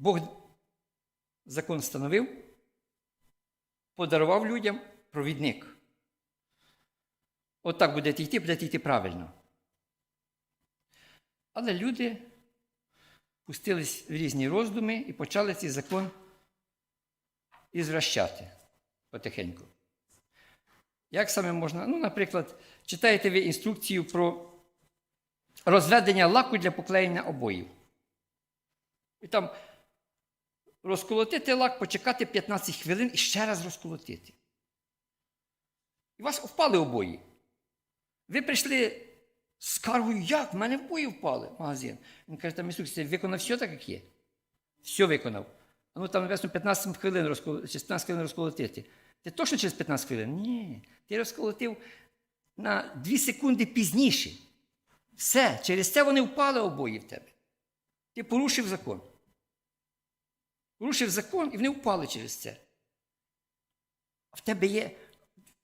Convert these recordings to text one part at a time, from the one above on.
Бог закон встановив, подарував людям провідник. От так будете йти, будете йти правильно. Але люди пустились в різні роздуми і почали цей закон ізвращати потихеньку. Як саме можна? Ну, наприклад, читаєте ви інструкцію про розведення лаку для поклеєння обоїв. І там розколотити лак, почекати 15 хвилин і ще раз розколотити. І вас впали обої. Ви прийшли з скаргою, як? В мене обої впали в магазин. Він каже, там інструкція, виконав все так, як є. Все виконав. А ну там написано 15 хвилин розкол... чи 15 хвилин розколотити. Ти точно через 15 хвилин? Ні. Ти розколотив на 2 секунди пізніше. Все, через це вони впали обої в тебе. Ти порушив закон. Порушив закон і вони впали через це. А в тебе є.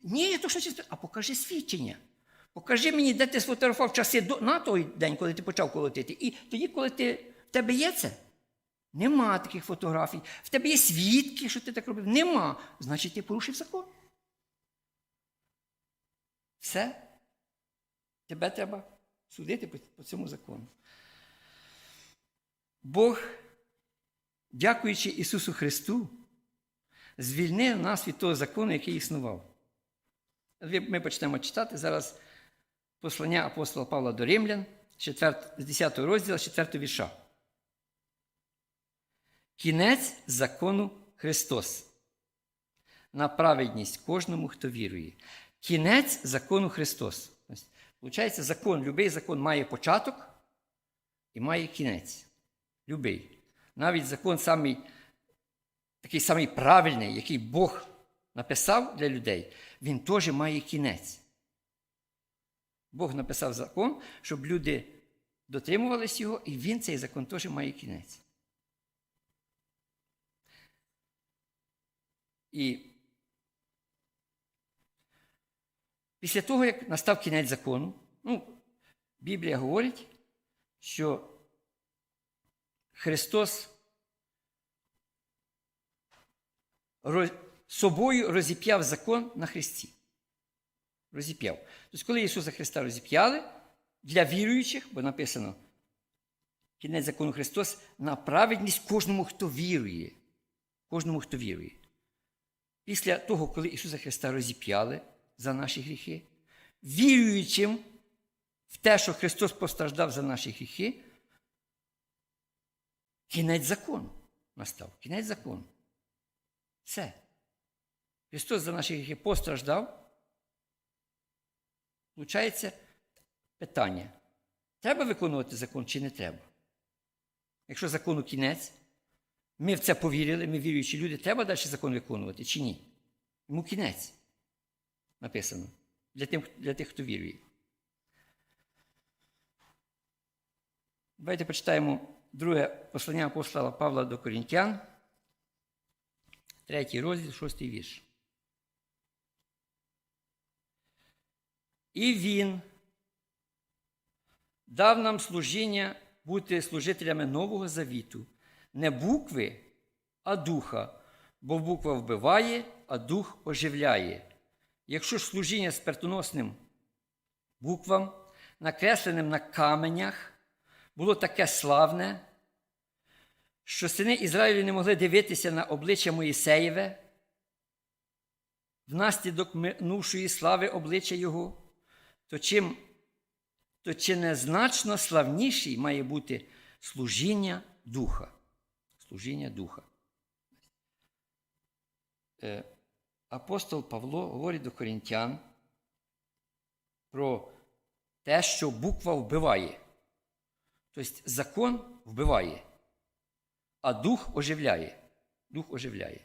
Ні, я точно через. А покажи свідчення. Покажи мені, де ти сфотографував часи до, на той день, коли ти почав колотити. І тоді, коли ти, в тебе є це, нема таких фотографій. В тебе є свідки, що ти так робив. Нема. Значить, ти порушив закон. Все. Тебе треба судити по цьому закону. Бог, дякуючи Ісусу Христу, звільнив нас від того закону, який існував. Ми почнемо читати зараз послання апостола Павла до Римлян, 4, 10 розділ, 4 вірша. Кінець закону Христос. На праведність кожному, хто вірує. Кінець закону Христос. Получається, закон, любий закон має початок і має кінець. Любий. Навіть закон самий, такий самий правильний, який Бог написав для людей, він теж має кінець. Бог написав закон, щоб люди дотримувались його, і він цей закон теж має кінець. І після того, як настав кінець закону, ну, Біблія говорить, що Христос собою розіп'яв закон на Христі. Розіп'яв. Тобто, коли Ісуса Христа розіп'яли, для віруючих, бо написано, кінець закону Христос на праведність кожному, хто вірує. Кожному, хто вірує. Після того, коли Ісуса Христа розіп'яли за наші гріхи, віруючим в те, що Христос постраждав за наші гріхи, кінець закону настав. Кінець закону. Все. Христос за наші гріхи постраждав. Получається питання: треба виконувати закон чи не треба? Якщо закону кінець, ми в це повірили, ми віруючі люди, треба далі закон виконувати чи ні? Йому кінець написано для тих, для тих хто вірує. Давайте почитаємо друге послання апостола Павла до Корінтян, третій розділ, шостий вірш. І він дав нам служіння бути служителями Нового Завіту, не букви, а духа, бо буква вбиває, а дух оживляє. Якщо ж служіння смертоносним буквам, накресленим на каменях, було таке славне, що сини Ізраїлю не могли дивитися на обличчя Моїсеєве, внаслідок минувшої слави обличчя Його, то чим то чи не славніший має бути служіння Духа. Служіння Духа. Е, апостол Павло говорить до корінтян про те, що буква вбиває. Тобто закон вбиває, а дух оживляє. Дух оживляє.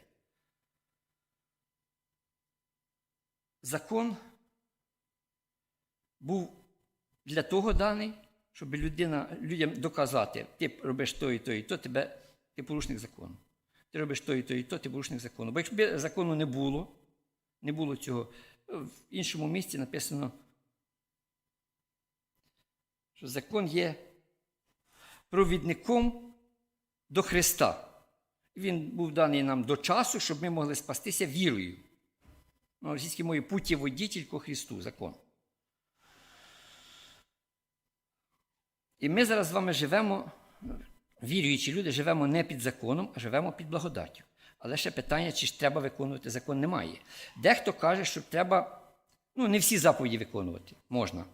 Закон був для того даний, щоб людина, людям доказати, ти робиш то і то, і то, тебе, ти порушник закону. Ти робиш то і то, і то, ти порушник закону. Бо якщо закону не було, не було цього, в іншому місці написано, що закон є провідником до Христа. Він був даний нам до часу, щоб ми могли спастися вірою. На російській мові путі водітель ко Христу, закон. І ми зараз з вами живемо, віруючі люди, живемо не під законом, а живемо під благодаттю. Але ще питання, чи ж треба виконувати закон, немає. Дехто каже, що треба, ну, не всі заповіді виконувати можна,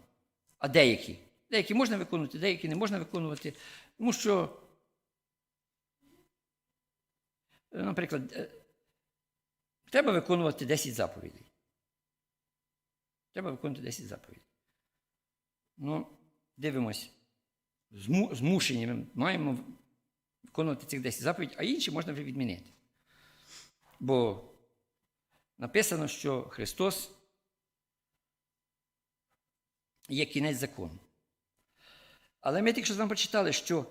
а деякі. Деякі можна виконувати, деякі не можна виконувати. Тому що, наприклад, е, треба виконувати 10 заповідей. Треба виконувати 10 заповідей. Ну, дивимось. Змушені ми маємо виконувати цих 10 заповідей, а інші можна вже відмінити. Бо написано, що Христос є кінець закону. Але ми тільки що з вами прочитали, що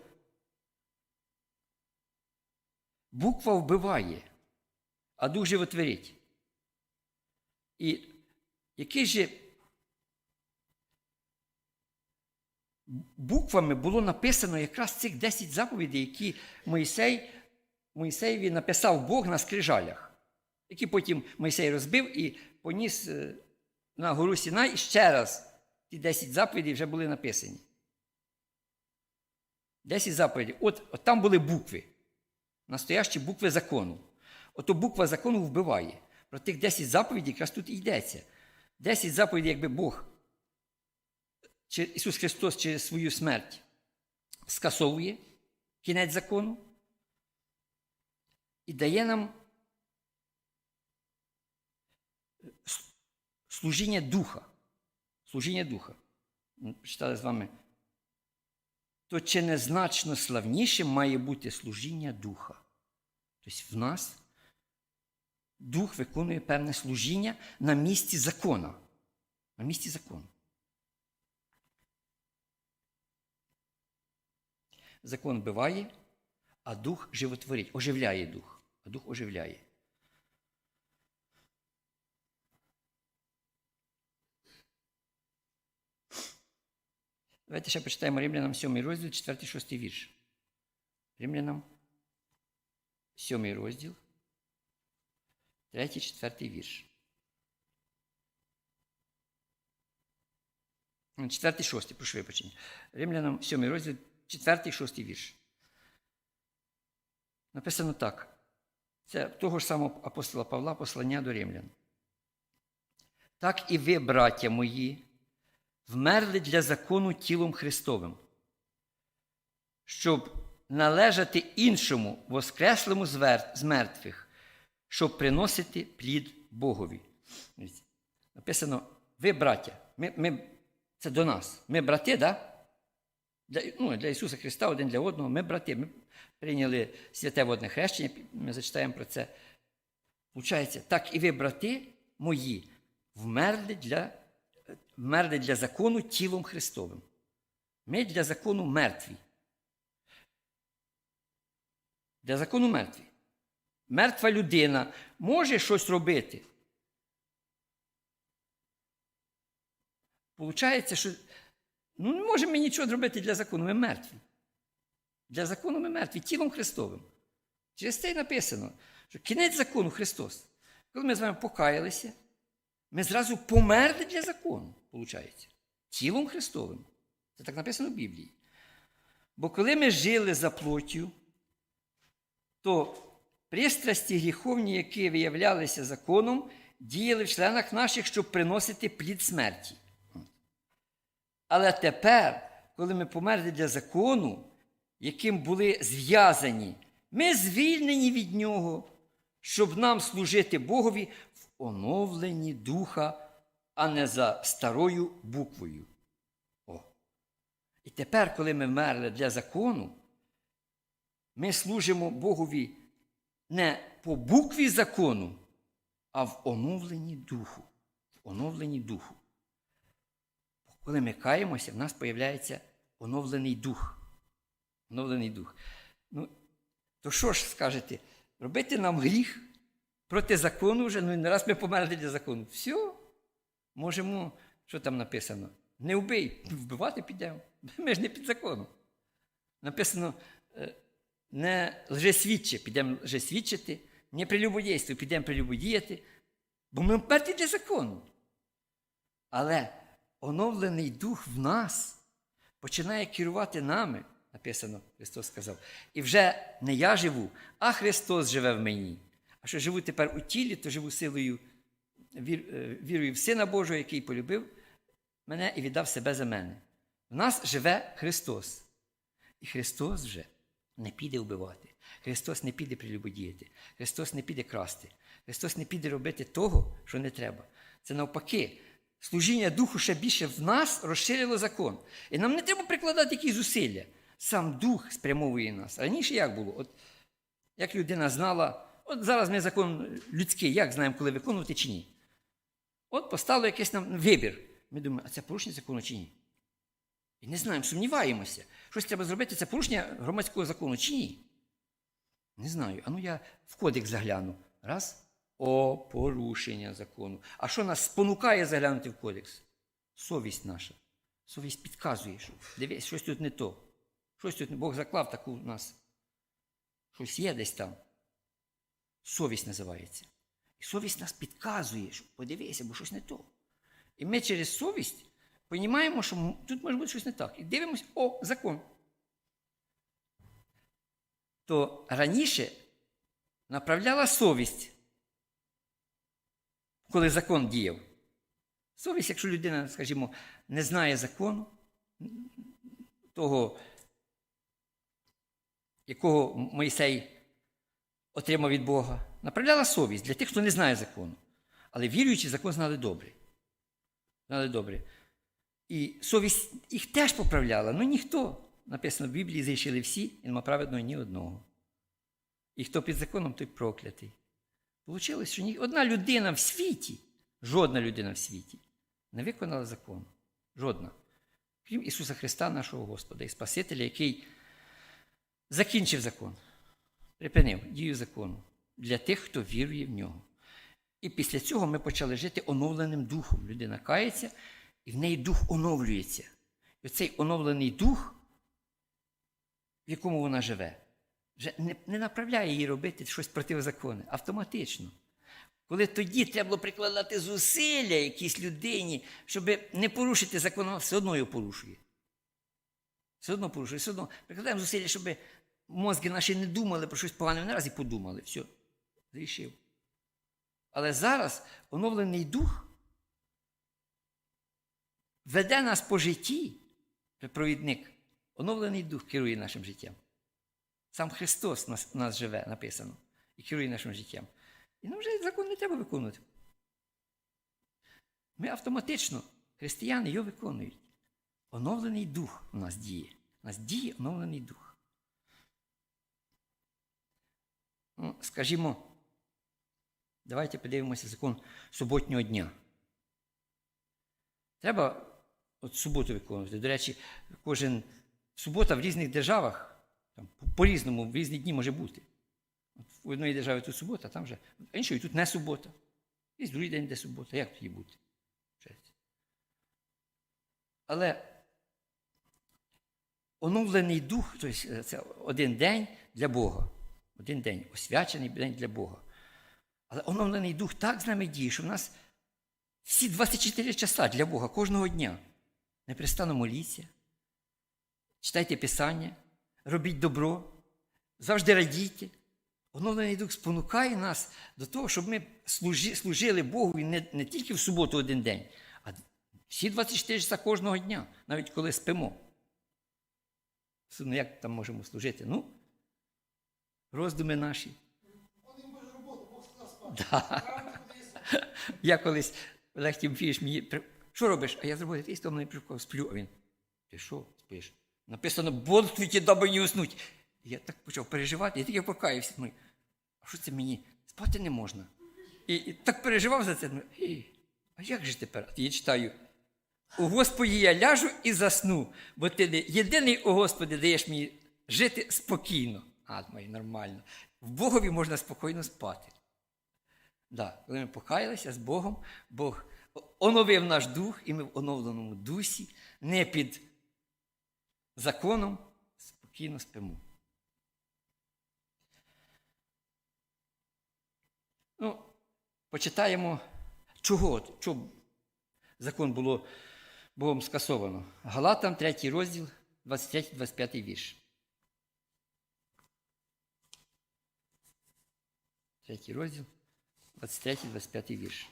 буква вбиває, а дух животворить. І який же буквами було написано якраз цих 10 заповідей, які Моїсей, Моїсеєві написав Бог на скрижалях, які потім Моїсей розбив і поніс е, на гору Сінай і ще раз ті 10 заповідей вже були написані. 10 заповідей. От, от там були букви. Настоящі букви закону. Ото буква закону вбиває. Про тих 10 заповідей якраз тут і йдеться. 10 заповідей, якби Бог, чи Ісус Христос через свою смерть скасовує кінець закону і дає нам служіння духа. Служіння духа. Ми Читали з вами. То чи не значно славнішим має бути служіння духа? Тобто в нас дух виконує певне служіння на місці закона. На місці закону. Закон вбиває, а дух животворить, оживляє дух. А дух оживляє. Давайте ще почитаємо Римлянам 7 розділ, 4-6 вірш. Римлянам 7 розділ, 3-4 вірш. 4-6, прошу вибачення. Римлянам 7 розділ, 4-6 вірш. Написано так. Це того ж самого апостола Павла послання до римлян. Так і ви, браття мої, вмерли для закону тілом Христовим, щоб належати іншому воскреслому з мертвих, щоб приносити плід Богові. Написано, ви, браття, ми, ми, це до нас. Ми брати, да? Для, ну, для Ісуса Христа один для одного, ми брати. Ми прийняли святе водне хрещення, ми зачитаємо про це. Получається, так і ви, брати мої, вмерли для, вмерли для закону тілом Христовим. Ми для закону мертві. Для закону мертві. Мертва людина може щось робити. Получається, що ну, не можемо ми нічого зробити для закону, ми мертві. Для закону ми мертві, тілом Христовим. Через це й написано, що кінець закону Христос. Коли ми з вами покаялися, ми зразу померли для закону, виходить. Тілом Христовим. Це так написано в Біблії. Бо коли ми жили за плоттю, то пристрасті гріховні, які виявлялися законом, діяли в членах наших, щоб приносити плід смерті. Але тепер, коли ми померли для закону, яким були зв'язані, ми звільнені від нього, щоб нам служити Богові в оновленні духа, а не за старою буквою. О. І тепер, коли ми вмерли для закону, ми служимо Богові не по букві закону, а в оновленні духу. В оновленні духу. Коли ми каємося, в нас з'являється оновлений дух. Оновлений дух. Ну, то що ж скажете? Робити нам гріх проти закону вже, ну не раз ми померли для закону. Все, можемо, що там написано? Не вбий, вбивати підемо. Ми ж не під законом. Написано, е, не лжесвідче, підемо лжесвідчити, не прелюбодійство, підемо прелюбодіяти, бо ми мертві для закону. Але оновлений дух в нас починає керувати нами, написано, Христос сказав. І вже не я живу, а Христос живе в мені. А що живу тепер у тілі, то живу силою вір- е, вірою в Сина Божого, який полюбив мене і віддав себе за мене. В нас живе Христос. І Христос вже не піде вбивати. Христос не піде прелюбодіяти. Христос не піде красти. Христос не піде робити того, що не треба. Це навпаки. Служіння Духу ще більше в нас розширило закон. І нам не треба прикладати якісь зусилля. Сам Дух спрямовує нас. Раніше як було? От, як людина знала, от зараз ми закон людський, як знаємо, коли виконувати чи ні. От поставили якийсь нам вибір. Ми думаємо, а це порушення закону чи ні? І не знаємо, сумніваємося. Щось треба зробити, це порушення громадського закону чи ні? Не знаю. А ну я в кодекс загляну. Раз. О, порушення закону. А що нас спонукає заглянути в кодекс? Совість наша. Совість підказує, що дивись, щось тут не то. Щось тут Бог заклав таку в нас. Щось є десь там. Совість називається. І совість нас підказує, що подивися, бо щось не то. І ми через совість розуміємо, що тут може бути щось не так. І дивимося, о, закон. То раніше направляла совість, коли закон діяв. Совість, якщо людина, скажімо, не знає закону, того, якого Мойсей отримав від Бога, направляла совість для тих, хто не знає закону. Але віруючі закон знали добре. Знали добре. І совість їх теж поправляла, ну ніхто. Написано в Біблії зрішили всі, і нема праведного ні одного. І хто під законом, той проклятий. Получилось, що ні одна людина в світі, жодна людина в світі не виконала закон. Жодна. Крім Ісуса Христа, нашого Господа і Спасителя, який закінчив закон, припинив дію закону для тих, хто вірує в нього. І після цього ми почали жити оновленим духом. Людина кається, і в неї дух оновлюється. І оцей оновлений дух, в якому вона живе, вже не, не направляє її робити щось протизаконне, автоматично. Коли тоді треба було прикладати зусилля якійсь людині, щоб не порушити закон, вона все одно його порушує. Все одно порушує, все одно прикладаємо зусилля, щоб мозки наші не думали про щось погане, вони раз і подумали. Все, зрішив. Але зараз оновлений дух веде нас по житті, провідник, оновлений дух керує нашим життям. Сам Христос нас, нас живе, написано, і керує нашим життям. І нам вже закон не треба виконувати. Ми автоматично, християни, його виконують. Оновлений дух у нас діє. У нас діє оновлений дух. Ну, скажімо, давайте подивимося закон суботнього дня. Треба от суботу виконувати. До речі, кожен субота в різних державах там, по- по-різному, в різні дні може бути. От в одної державі тут субота, там вже а іншої тут не субота. Є другий день, де субота. Як тоді бути? Але оновлений дух, тобто це один день для Бога. Один день, освячений день для Бога. Але оновлений дух так з нами діє, що в нас всі 24 часа для Бога кожного дня. Непрестанно моліться, читайте Писання, робіть добро, завжди радійте. Оновлений дух спонукає нас до того, щоб ми служили Богу і не, не тільки в суботу один день, а всі 24 часа кожного дня, навіть коли спимо. Ну, як там можемо служити? Ну, роздуми наші. Да. Я колись Олег Тімфійович мені. Що робиш? А я зробив якийсь то мене прикол, сплю. А він. Ти що спиш? Написано, бодствуйте, даби не уснуть. Я так почав переживати, я тільки покаявся. Думаю, а що це мені? Спати не можна. І, і так переживав за це. Думаю, а як же тепер? Я читаю. У Господі я ляжу і засну, бо ти єдиний, о Господи, даєш мені жити спокійно а, нормально. В Богові можна спокійно спати. Да, Коли ми покаялися з Богом, Бог оновив наш дух, і ми в оновленому дусі, не під законом, спокійно спимо. Ну, Почитаємо, чого чого закон було Богом скасовано. Галатам, 3 розділ, 23-25 вірш. Третій розділ, 23-25 вірш.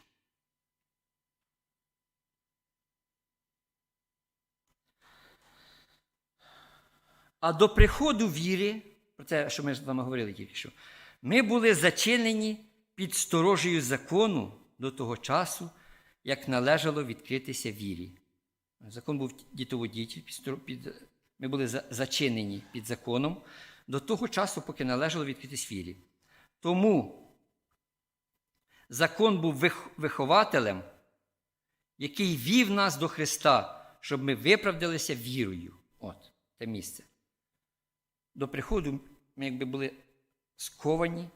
А до приходу віри, про те, що ми з вами говорили тільки що, ми були зачинені під сторожею закону до того часу, як належало відкритися вірі. Закон був дітоводітель, під, ми були за- зачинені під законом до того часу, поки належало відкритись вірі. Тому закон був вихователем, який вів нас до Христа, щоб ми виправдалися вірою. От те місце. До приходу ми якби були сковані,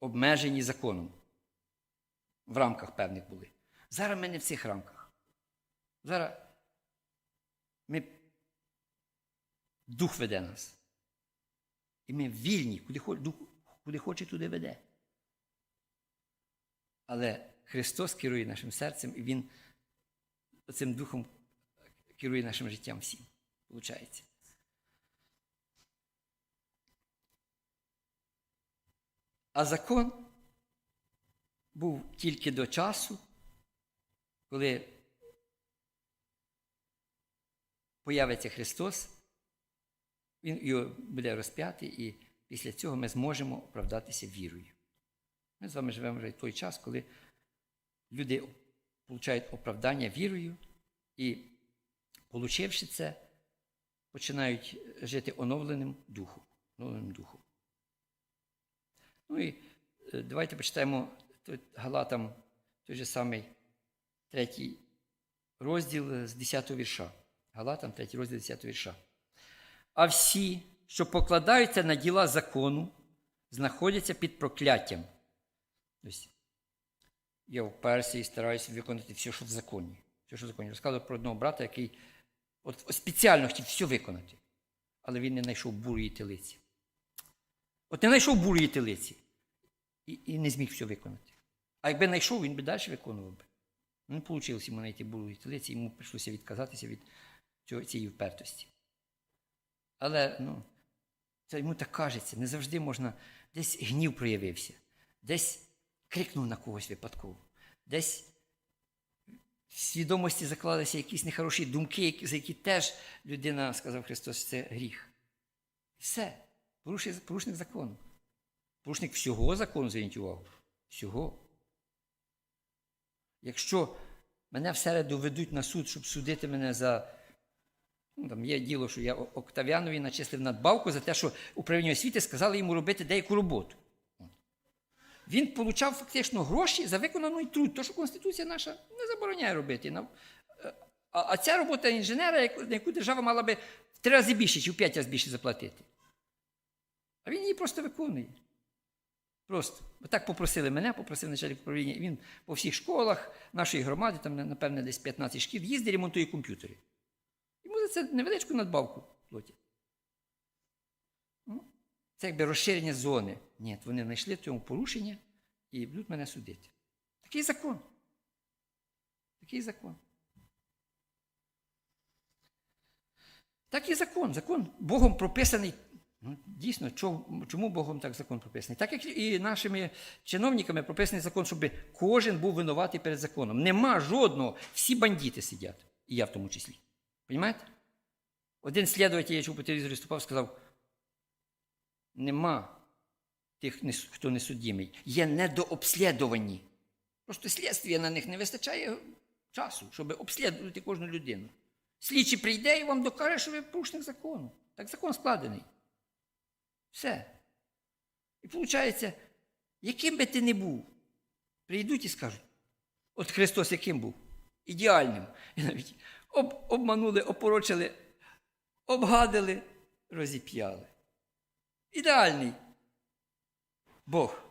обмежені законом. В рамках певних були. Зараз ми не в цих рамках. Зараз ми дух веде нас. І ми вільні, куди, куди хоче, туди веде. Але Христос керує нашим серцем, і Він цим духом керує нашим життям всім. Получається. А закон був тільки до часу, коли появиться Христос, Він його буде розп'ятий, і після цього ми зможемо оправдатися вірою. Ми з вами живемо вже в той час, коли люди отримують оправдання вірою і, получивши це, починають жити оновленим духом. Оновленим духом. Ну і е, давайте почитаємо тут Галатам той же самий третій розділ з 10 вірша. Галатам, третій розділ 10 вірша. А всі, що покладаються на діла закону, знаходяться під прокляттям. Тобто, я вперся і стараюся виконати все, що в законі. Все, що в законі. Розказував про одного брата, який от спеціально хотів все виконати, але він не знайшов бурої телиці. От не знайшов бурої телиці і, і не зміг все виконати. А якби знайшов, він би далі виконував би. Ну, Не вийшло йому знайти бурої телиці, йому прийшлося відказатися від цього, цієї впертості. Але ну, це йому так кажеться, не завжди можна. Десь гнів проявився, десь крикнув на когось випадково, десь в свідомості заклалися якісь нехороші думки, за які теж людина, сказав Христос, це гріх. Все. Порушник, закону. Порушник всього закону, зверніть увагу. Всього. Якщо мене в середу ведуть на суд, щоб судити мене за. Ну, там є діло, що я Октавіанові начислив надбавку за те, що управління освіти сказали йому робити деяку роботу. Він отримав фактично гроші за виконаний труд, то, що Конституція наша не забороняє робити. Е, А, а ця робота інженера, на яку держава мала би в три рази більше чи в п'ять разів більше заплатити. А він її просто виконує. Просто. Так попросили мене, попросив начальник управління. Він по всіх школах нашої громади, там, напевне, десь 15 шкіл, їздить, ремонтує комп'ютери. Йому за це невеличку надбавку платять. Ну, Це якби розширення зони. Ні, вони знайшли в цьому порушення і будуть мене судити. Такий закон. Такий закон. Так і закон. Закон Богом прописаний. Ну, дійсно, чому, Богом так закон прописаний? Так як і нашими чиновниками прописаний закон, щоб кожен був винуватий перед законом. Нема жодного, всі бандити сидять, і я в тому числі. Понімаєте? Один слідуватель, я чув по телевізорі виступав, сказав: нема тих, хто не судимий, є недообслідувані. Просто слідствія на них не вистачає часу, щоб обслідувати кожну людину. Слідчий прийде і вам докаже, що ви порушник закону. Так закон складений. Все. І виходить, яким би ти не був, прийдуть і скажуть, от Христос яким був? Ідеальним. І навіть об, обманули, опорочили, обгадили, розіп'яли. Ідеальний Бог.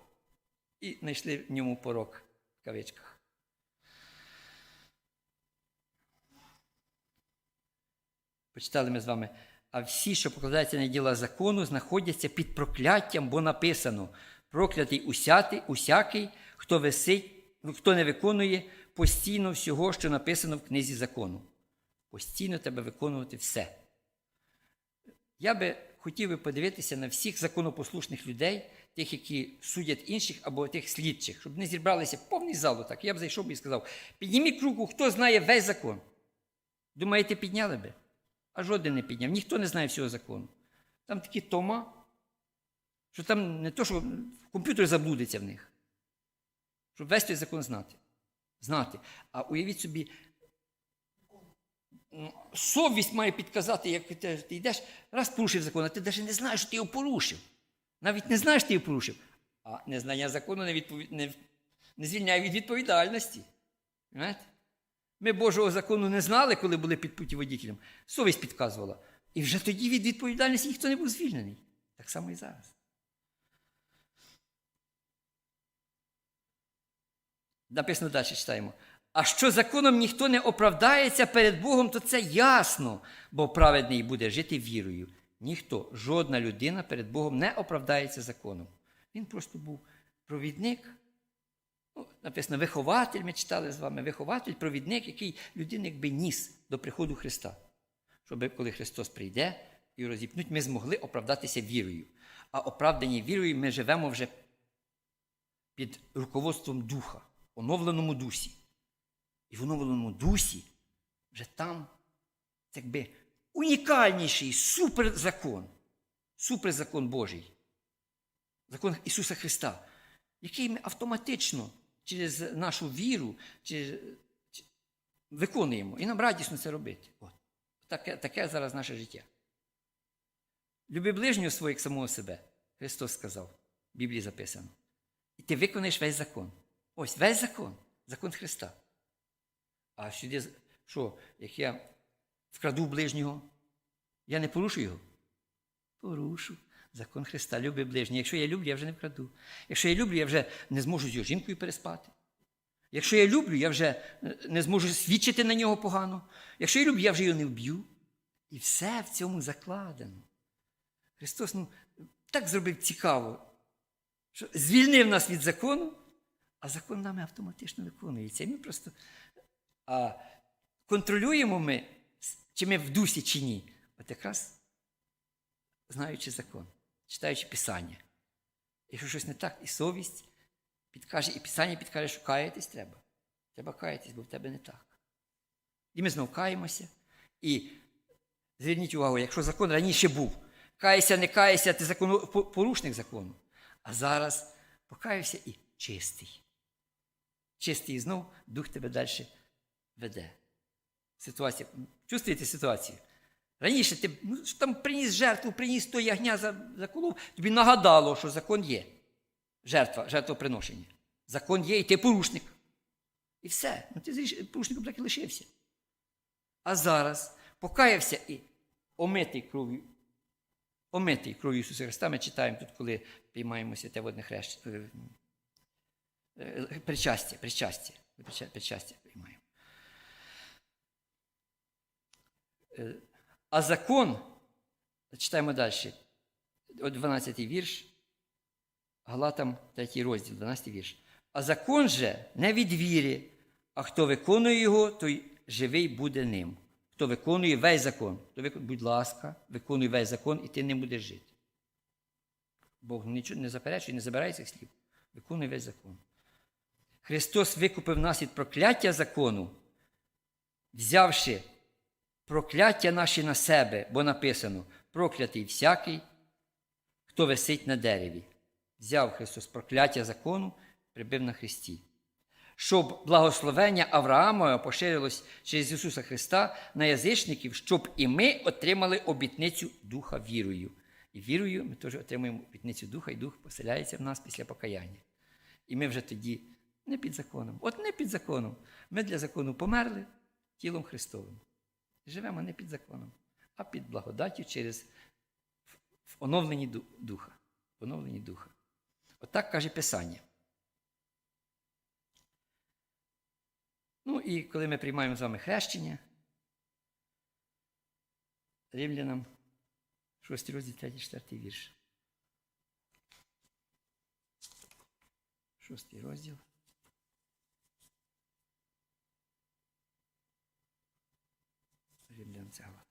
І знайшли в ньому порок в кавичках. Почитали ми з вами. А всі, що покладаються на діла закону, знаходяться під прокляттям, бо написано: проклятий усятий, усякий, хто висить, хто не виконує постійно всього, що написано в книзі закону. Постійно треба виконувати все. Я би хотів би подивитися на всіх законопослушних людей, тих, які судять інших або тих слідчих, щоб не зібралися повний залу так. Я б зайшов би і сказав: підніміть руку, хто знає весь закон. Думаєте, підняли би? А жоден не підняв. Ніхто не знає всього закону. Там такі тома, що там не то, що комп'ютер заблудиться в них. Щоб весь той закон знати. Знати. А уявіть собі, совість має підказати, як ти йдеш, раз порушив закон, а ти навіть не знаєш, що ти його порушив. Навіть не знаєш, ти його порушив. А незнання закону не, відпові... не, не звільняє від відповідальності. Знаєте? Ми Божого закону не знали, коли були під путіводітелем. Совість підказувала. І вже тоді від відповідальності ніхто не був звільнений. Так само і зараз. Написано далі читаємо. А що законом ніхто не оправдається перед Богом, то це ясно, бо праведний буде жити вірою. Ніхто, жодна людина перед Богом не оправдається законом. Він просто був провідник. Ну, написано, вихователь, ми читали з вами, вихователь, провідник, який людина якби ніс до приходу Христа. Щоб коли Христос прийде і розіпнуть, ми змогли оправдатися вірою. А оправдані вірою ми живемо вже під руководством Духа, оновленому дусі. І в оновленому дусі вже там це якби унікальніший суперзакон, суперзакон Божий, закон Ісуса Христа, який ми автоматично через нашу віру через, виконуємо. І нам радісно це робити. От. Таке, таке зараз наше життя. Люби ближнього свого як самого себе, Христос сказав, в Біблії записано. І ти виконаєш весь закон. Ось весь закон, закон Христа. А сюди, що, як я вкраду ближнього, я не порушу його? Порушу. Закон Христа, люби ближнього. Якщо я люблю, я вже не вкраду. Якщо я люблю, я вже не зможу з його жінкою переспати. Якщо я люблю, я вже не зможу свідчити на нього погано. Якщо я люблю, я вже його не вб'ю. І все в цьому закладено. Христос ну, так зробив цікаво, що звільнив нас від закону, а закон нами автоматично виконується. Ми просто а контролюємо ми, чи ми в дусі, чи ні. От якраз знаючи закон, читаючи Писання. Якщо щось не так, і совість підкаже, і Писання підкаже, що каятись треба. Треба каятись, бо в тебе не так. І ми знову каємося. І зверніть увагу, якщо закон раніше був, каєшся, не каєшся, ти закону, порушник закону. А зараз покаявся і чистий. Чистий і знов дух тебе далі веде. Ситуація. Чувствуєте ситуацію? Раніше ти ну, там приніс жертву, приніс то ягня за, за колов, тобі нагадало, що закон є. Жертва, жертвоприношення. Закон є, і ти порушник. І все. Ну, Ти порушником так і лишився. А зараз покаявся і омитий кров'ю. Омитий кров'ю Ісуса Христа. Ми читаємо тут, коли приймаємо святе водне хрещення. Причастя, причастя. Причастя приймаємо. А закон, читаємо далі, 12 вірш, Галатам 3 розділ, 12 вірш. А закон же не від віри, а хто виконує його, той живий буде ним. Хто виконує весь закон, то виконує, будь ласка, виконуй весь закон, і ти ним будеш жити. Бог нічого не заперечує, не забирає цих слів. Виконуй весь закон. Христос викупив нас від прокляття закону, взявши прокляття наші на себе, бо написано: проклятий всякий, хто висить на дереві. Взяв Христос прокляття закону, прибив на Христі. Щоб благословення Авраамова поширилось через Ісуса Христа на язичників, щоб і ми отримали обітницю Духа вірою. І вірою ми теж отримуємо обітницю Духа, і Дух поселяється в нас після покаяння. І ми вже тоді не під законом. От не під законом. Ми для закону померли тілом Христовим. Живемо не під законом, а під благодаттю через оновлені духа. Оновлені духа. Отак каже Писання. Ну і коли ми приймаємо з вами хрещення, римлянам 6 розділ 3, 4 вірш. Шостий розділ, 14 глава.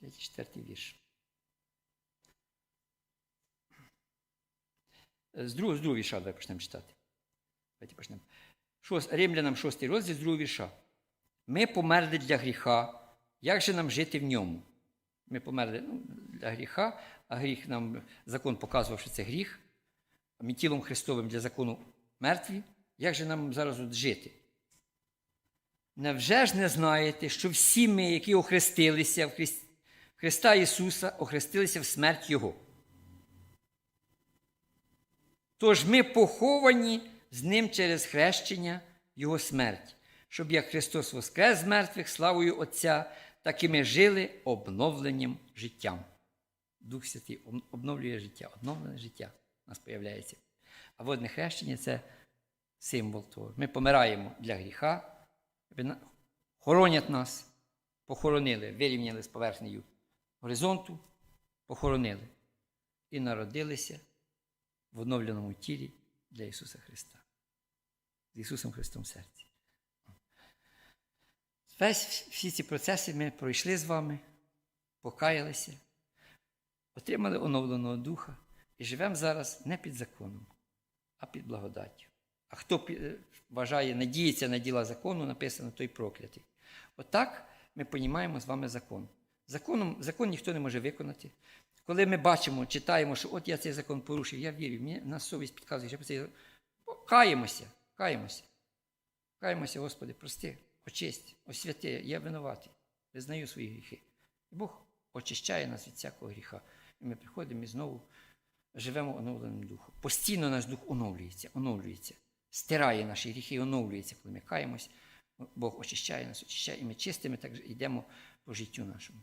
Третій, четвертий вірш. З другого, з другого вірша давай почнемо читати. Давайте почнемо. Шост, Римлянам 6 розділ з другого вірша. Ми померли для гріха. Як же нам жити в ньому? Ми померли ну, для гріха, а гріх нам закон показував, що це гріх. Ми тілом Христовим для закону мертві. Як же нам зараз от жити? Невже ж не знаєте, що всі ми, які охрестилися в Христа Ісуса, охрестилися в смерть Його? Тож ми поховані з Ним через хрещення Його смерть, щоб як Христос воскрес з мертвих славою Отця, так і ми жили обновленням життям. Дух Святий обновлює життя, обновлене життя у нас появляється. А водне хрещення це символ того. Ми помираємо для гріха, хоронять нас, похоронили, вирівняли з поверхнею горизонту, похоронили і народилися в оновленому тілі для Ісуса Христа. З Ісусом Христом в серці. Весь всі ці процеси ми пройшли з вами, покаялися, отримали оновленого духа і живемо зараз не під законом, а під благодаттю. А хто е, вважає, надіється на діла закону, написано той проклятий. Отак ми понімаємо з вами закон. Законом, закон ніхто не може виконати. Коли ми бачимо, читаємо, що от я цей закон порушив, я вірю, мені нас совість підказує, що цей. Каємося, каємося. Каємося, Господи, прости, очисть, освяти, я винуватий, визнаю свої гріхи. І Бог очищає нас від всякого гріха. І ми приходимо і знову живемо оновленим духом. Постійно наш дух оновлюється, оновлюється, стирає наші гріхи оновлюється, коли ми каємось. Бог очищає нас, очищає, і ми чистими так йдемо по життю нашому.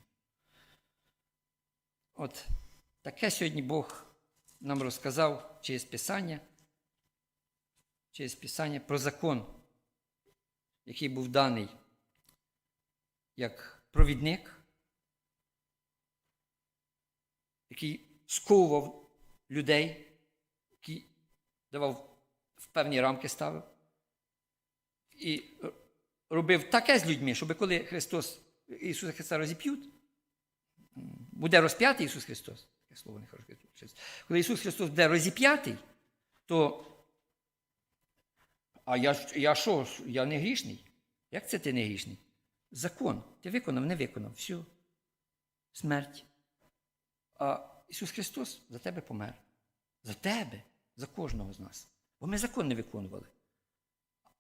От таке сьогодні Бог нам розказав через Писання, через Писання про закон, який був даний як провідник, який сковував людей, який давав в певні рамки ставив. І робив таке з людьми, щоб коли Христос, Ісуса Христа розіп'ють, буде розп'ятий Ісус Христос. Таке слово не. Коли Ісус Христос буде розіп'ятий, то. А я, я що? Я не грішний. Як це ти не грішний? Закон. Ти виконав, не виконав. Все. Смерть. А Ісус Христос за тебе помер. За тебе, за кожного з нас. Бо ми закон не виконували.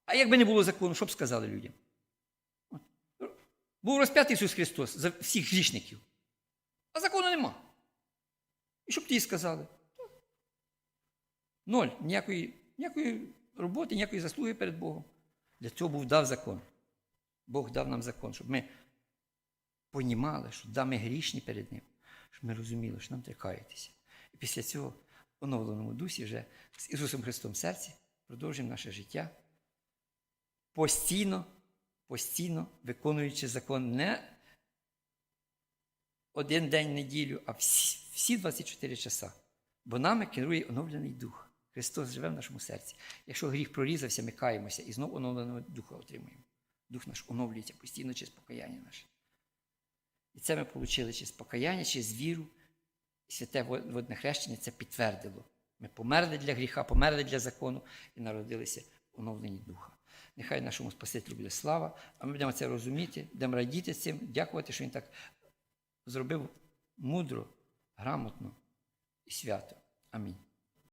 А якби не було закону, що б сказали людям? Був розп'ятий Ісус Христос за всіх грішників. А закону нема. І що б ті сказали? Ноль. Ніякої, ніякої роботи, ніякої заслуги перед Богом. Для цього був дав закон. Бог дав нам закон, щоб ми понімали, що да, ми грішні перед Ним, щоб ми розуміли, що нам треба. І після цього оновленому дусі вже з Ісусом Христом в серці продовжуємо наше життя постійно, постійно виконуючи закон не один день неділю, а всі, всі 24 часа. Бо нами керує оновлений дух. Христос живе в нашому серці. Якщо гріх прорізався, ми каємося і знову оновленого духа отримуємо. Дух наш оновлюється постійно через покаяння наше. І це ми отримали через покаяння, через віру. І святе водне хрещення це підтвердило. Ми померли для гріха, померли для закону і народилися оновлені духа. Нехай нашому Спасителю буде слава, а ми будемо це розуміти, будемо радіти цим, дякувати, що він так зробив мудро, грамотно і свято. Амінь.